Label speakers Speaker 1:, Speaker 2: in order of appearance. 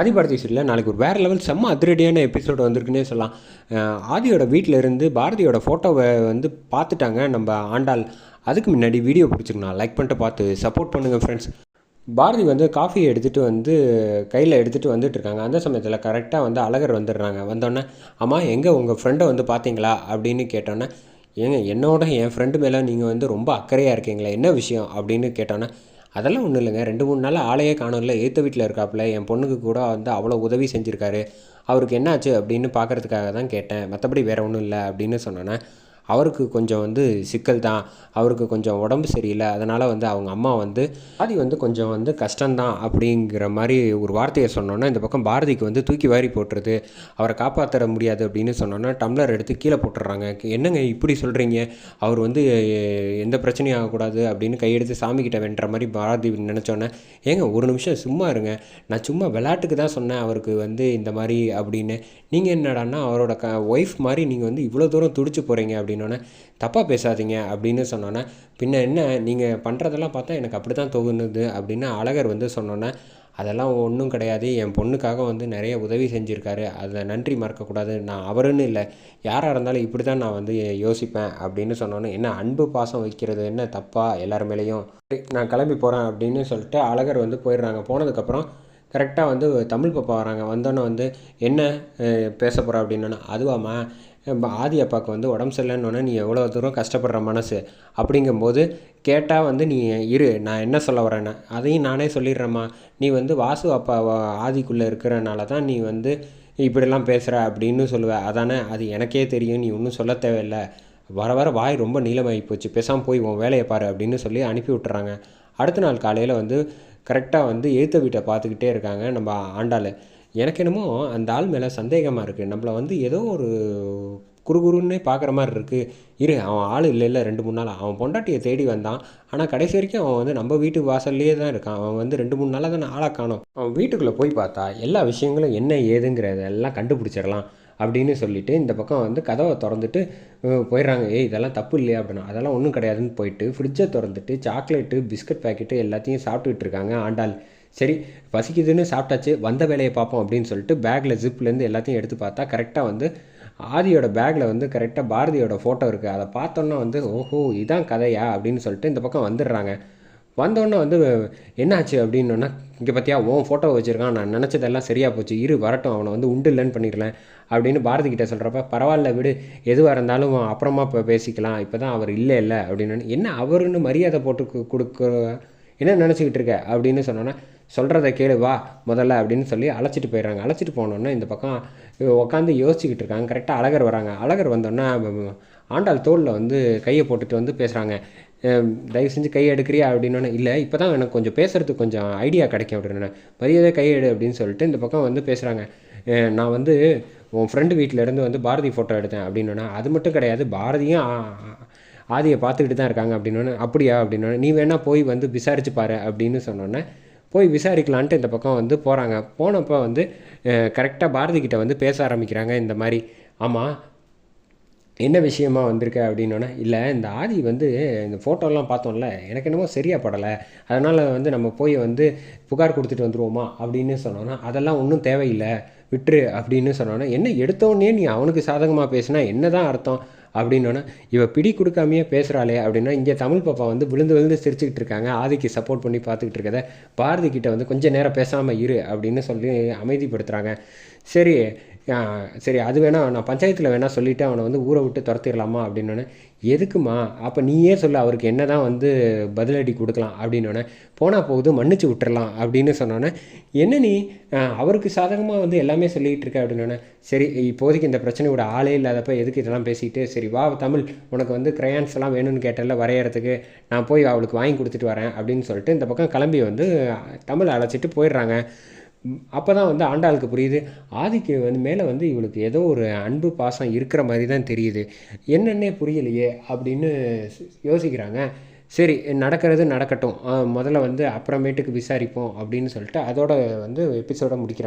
Speaker 1: ஆதிபாரதி சீரியலில் நாளைக்கு ஒரு வேறு லெவல் செம்ம அதிரடியான எபிசோடு வந்திருக்குன்னே சொல்லலாம். ஆதியோட வீட்டில் இருந்து பாரதியோட ஃபோட்டோவை வந்து பார்த்துட்டாங்க நம்ம ஆண்டாள். அதுக்கு முன்னாடி வீடியோ பிடிச்சிருக்கணும் லைக் பண்ணிட்டு பார்த்து சப்போர்ட் பண்ணுங்கள் ஃப்ரெண்ட்ஸ் பாரதி வந்து காஃபி எடுத்துகிட்டு வந்து கையில் எடுத்துகிட்டு வந்துட்டு இருக்காங்க. அந்த சமயத்தில் கரெக்டாக வந்து அழகர் வந்துடுறாங்க. வந்தோடனே அம்மா எங்கே உங்கள் ஃப்ரெண்டை வந்து பார்த்தீங்களா? அப்படின்னு கேட்டோன்னே ஏங்க என்னோட என் ஃப்ரெண்டு மேலே நீங்கள் வந்து ரொம்ப அக்கறையாக இருக்கீங்களா என்ன விஷயம்? அப்படின்னு கேட்டோன்னே அதெல்லாம் ஒன்றும் இல்லைங்க. ரெண்டு மூணு நாள் ஆளையே காணோம்ல. ஏற்ற வீட்டில் இருக்காப்புல. என் பொண்ணுக்கு கூட வந்து அவ்வளோ உதவி செஞ்சுருக்காரு. அவருக்கு என்னாச்சு அப்படின்னு பார்க்கறதுக்காக தான் கேட்டேன். மற்றபடி வேறு ஒன்றும் இல்லை அப்படின்னு சொன்னோன்னே அவருக்கு கொஞ்சம் வந்து சிக்கல் தான் அவருக்கு கொஞ்சம் உடம்பு சரியில்லை. அதனால் வந்து அவங்க அம்மா வந்து பாரதி வந்து கொஞ்சம் வந்து கஷ்டம்தான். அப்படிங்கிற மாதிரி ஒரு வார்த்தையை சொன்னோன்னா இந்த பக்கம் பாரதிக்கு வந்து தூக்கி வாரி போட்டுருது. அவரை காப்பாற்ற முடியாது அப்படின்னு சொன்னோன்னா டம்ளர் எடுத்து கீழே போட்டுடுறாங்க. என்னங்க இப்படி சொல்கிறீங்க அவர் வந்து எந்த பிரச்சனையும் ஆகக்கூடாது அப்படின்னு கையெடுத்து சாமிக்கிட்ட வென்ற மாதிரி பாரதி நினச்சோன்னே ஏங்க ஒரு நிமிஷம் சும்மா இருங்க. நான் சும்மா விளையாட்டுக்கு தான் சொன்னேன் அவருக்கு வந்து இந்த மாதிரி அப்படின்னு. நீங்கள் என்னடான்னா அவரோட க ஒய்ஃப் மாதிரி நீங்கள் வந்து இவ்வளோ தூரம் துடிச்சு போகிறீங்க அப்படின்னு அப்படின்னோடனே தப்பாக பேசாதீங்க அப்படின்னு சொன்னோன்னே பின்ன என்ன? நீங்கள் பண்ணுறதெல்லாம் பார்த்தா எனக்கு அப்படி தான் தோணுது அப்படின்னு அழகர் வந்து சொன்னோன்னே அதெல்லாம் ஒன்றும் கிடையாது. என் பொண்ணுக்காக வந்து நிறைய உதவி செஞ்சுருக்காரு. அதை நன்றி மறக்கக்கூடாது. நான் அவருன்னு இல்லை. யாராக இருந்தாலும் இப்படி தான் நான் வந்து யோசிப்பேன் அப்படின்னு சொன்னோன்னே என்ன அன்பு பாசம் வைக்கிறது? என்ன தப்பா? எல்லார் மேலேயும்? நான் கிளம்பி போகிறேன் அப்படின்னு சொல்லிட்டு அழகர் வந்து போயிடுறாங்க. போனதுக்கப்புறம் கரெக்டாக வந்து தமிழ் பாப்பா வராங்க. வந்தோன்னே வந்து என்ன பேச போகிறா அப்படின்னா அதுவாம்மா. ஆதி அப்பாவுக்கு வந்து உடம்பு சரியில்லைன்னு நீ எவ்வளோ தூரம் கஷ்டப்படுற மனசு அப்படிங்கும்போது கேட்டால் வந்து நீ இரு நான் என்ன சொல்ல வரேன்னு. அதையும் நானே சொல்லிடுறேம்மா. நீ வந்து வாசு அப்பா வா- ஆதிக்குள்ளே இருக்கிறனால தான் நீ வந்து இப்படிலாம் பேசுகிற அப்படின்னு சொல்லுவ. அதானே? அது எனக்கே தெரியும். நீ ஒன்றும் சொல்ல தேவையில்லை. வர வர வாய் ரொம்ப நீளமாகி போச்சு. பேசாமல் போய் உன் வேலையை பாரு அப்படின்னு சொல்லி அனுப்பி விட்டுறாங்க. அடுத்த நாள் காலையில் வந்து கரெக்டாக வந்து எழுத்த வீட்டை பார்த்துக்கிட்டே இருக்காங்க நம்ம ஆண்டாள். எனக்கு என்னமோ அந்த ஆள் மேலே சந்தேகமாக இருக்குது நம்மளை வந்து ஏதோ ஒரு குறுகுறுன்னே பார்க்குற மாதிரி இருக்குது இரு அவன் ஆள் இல்லை இல்லை ரெண்டு மூணு நாள். அவன் பொண்டாட்டியை தேடி வந்தான். ஆனால் கடைசி வரைக்கும் அவன் வந்து நம்ம வீட்டு வாசல்லையே தான் இருக்கான். அவன் வந்து ரெண்டு மூணு நாளாக தான் ஆளாக காணும். அவன் வீட்டுக்குள்ளே போய் பார்த்தா எல்லா விஷயங்களும் என்ன ஏதுங்கிறதெல்லாம் கண்டுபிடிச்சிடலாம் அப்படின்னு சொல்லிட்டு இந்த பக்கம் வந்து கதவை திறந்துட்டு போயிடுறாங்க. ஏய் இதெல்லாம் தப்பு இல்லையா? அப்படின்னா அதெல்லாம் ஒன்றும் கிடையாதுன்னு போயிட்டு ஃப்ரிட்ஜை திறந்துட்டு சாக்லேட்டு பிஸ்கட் பாக்கெட்டு எல்லாத்தையும் சாப்பிட்டுட்டு இருக்காங்க ஆண்டாள். சரி பசிக்குதுன்னு சாப்பிட்டாச்சு வந்த வேலையை பார்ப்போம் அப்படின்னு சொல்லிட்டு பேக்கில் ஜிப்லேருந்து எல்லாத்தையும் எடுத்து பார்த்தா கரெக்டாக வந்து ஆதியோட பேக்கில் வந்து கரெக்டாக பாரதியோட ஃபோட்டோ இருக்குது அதை பார்த்தோன்னா வந்து ஓஹோ இதான் கதையா? அப்படின்னு சொல்லிட்டு இந்த பக்கம் வந்துடுறாங்க. வந்தோடனே வந்து என்னாச்சு? அப்படின்னோன்னா இங்கே பார்த்தியா உன் ஃபோட்டோ வச்சுருக்கான். நான் நினச்சதெல்லாம் சரியாக போச்சு. இரு வரட்டும். அவனை வந்து உண்டு இல்லைன்னு பண்ணிடலாம் அப்படின்னு பாரதி கிட்ட சொல்கிறப்ப பரவாயில்ல விடு. எதுவாக இருந்தாலும் அப்புறமா இப்போ பேசிக்கலாம். இப்போ தான் அவர் இல்லை இல்லை. அப்படின்னு என்ன அவருன்னு மரியாதை போட்டு கொடுக்க என்ன நினச்சிக்கிட்டு இருக்க? அப்படின்னு சொன்னோன்னா சொல்கிறத கேளு வா முதல்ல அப்படின்னு சொல்லி அழைச்சிட்டு போயிடுறாங்க. அழைச்சிட்டு போனோன்னே இந்த பக்கம் உட்காந்து யோசிச்சுக்கிட்டு இருக்காங்க. கரெக்டாக அழகர் வராங்க. அழகர் வந்தோன்னே ஆண்டாள் தோளில் வந்து கையை போட்டுட்டு வந்து பேசுகிறாங்க தயவு செஞ்சு கை எடுக்கிறியா அப்படின்னோடனே இல்லை இப்போ தான் எனக்கு கொஞ்சம் பேசுகிறதுக்கு கொஞ்சம் ஐடியா கிடைக்கும் அப்படின்னு மரியாதை கை எடு அப்படின்னு சொல்லிட்டு இந்த பக்கம் வந்து பேசுகிறாங்க நான் வந்து உன் ஃப்ரெண்டு இருந்து வந்து பாரதி ஃபோட்டோ எடுத்தேன் அப்படின்னோன்னா அது மட்டும் கிடையாது. பாரதியும் ஆதியை பார்த்துக்கிட்டு தான் இருக்காங்க அப்படின்னோடனே அப்படியா? அப்படின்னோடனே நீ வேணால் போய் வந்து விசாரிச்சு பாரு அப்படின்னு சொன்னோன்னே போய் விசாரிக்கலான்ட்டு இந்த பக்கம் வந்து போகிறாங்க போனப்போ வந்து கரெக்டாக பாரதி கிட்ட வந்து பேச ஆரம்பிக்கிறாங்க இந்த மாதிரி. ஆமாம் என்ன விஷயமா வந்திருக்க அப்படின்னோடனே இல்லை இந்த ஆதி வந்து இந்த ஃபோட்டோலாம் பார்த்தோம்ல எனக்கு என்னமோ சரியாக படலை. அதனால் வந்து நம்ம போய் வந்து புகார் கொடுத்துட்டு வந்துடுவோமா அப்படின்னு சொன்னோன்னா அதெல்லாம் ஒன்றும் தேவையில்லை விட்டுரு அப்படின்னு சொன்னோன்னா என்ன எடுத்தோடனே நீ அவனுக்கு சாதகமாக பேசினா என்ன தான் அர்த்தம்? அப்படின்னோன்னா இவ பிடி கொடுக்காமையே பேசுகிறாளே அப்படின்னா இங்கே தமிழ் பாப்பா வந்து விழுந்து விழுந்து சிரிச்சுக்கிட்டு இருக்காங்க. ஆதிக்கு சப்போர்ட் பண்ணி பார்த்துக்கிட்டு இருக்கத பாரதி கிட்ட வந்து கொஞ்சம் நேரம் பேசாமல் இரு அப்படின்னு சொல்லி அமைதிப்படுத்துகிறாங்க சரி சரி அது வேணா நான் பஞ்சாயத்தில் வேணால் சொல்லிவிட்டு அவனை வந்து ஊரை விட்டு துரத்திடலாமா அப்படின்னோடனே எதுக்குமா அப்போ நீயே சொல்ல அவருக்கு என்ன தான் வந்து பதிலடி கொடுக்கலாம் அப்படின்னோடனே போனால் போகுது மன்னிச்சு விட்டுறலாம் அப்படின்னு சொன்னோன்னே என்ன நீ அவருக்கு சாதகமாக வந்து எல்லாமே சொல்லிக்கிட்டு இருக்க அப்படின்னோடனே சரி இப்போதைக்கு இந்த பிரச்சனையோட ஆளே இல்லாதப்ப எதுக்கு இதெல்லாம் பேசிக்கிட்டு சரி வா தமிழ் உனக்கு வந்து crayons எல்லாம் வேணும்னு கேட்டல வரையறதுக்கு. நான் போய் அவளுக்கு வாங்கி கொடுத்துட்டு வரேன் அப்படின்னு சொல்லிட்டு இந்த பக்கம் கிளம்பி வந்து தமிழ் அழைச்சிட்டு போயிடுறாங்க. அப்போ தான் வந்து ஆண்டாளுக்கு புரியுது ஆதிக்கு வந்து மேலே வந்து இவளுக்கு ஏதோ ஒரு அன்பு பாசம் இருக்கிற மாதிரி தான் தெரியுது. என்னென்னே புரியலையே அப்படின்னு யோசிக்கிறாங்க. சரி நடக்கிறது நடக்கட்டும். முதல்ல வந்து அப்புறமேட்டுக்கு விசாரிப்போம் அப்படின்னு சொல்லிட்டு அதோட வந்து எபிசோட முடிக்கிறாங்க.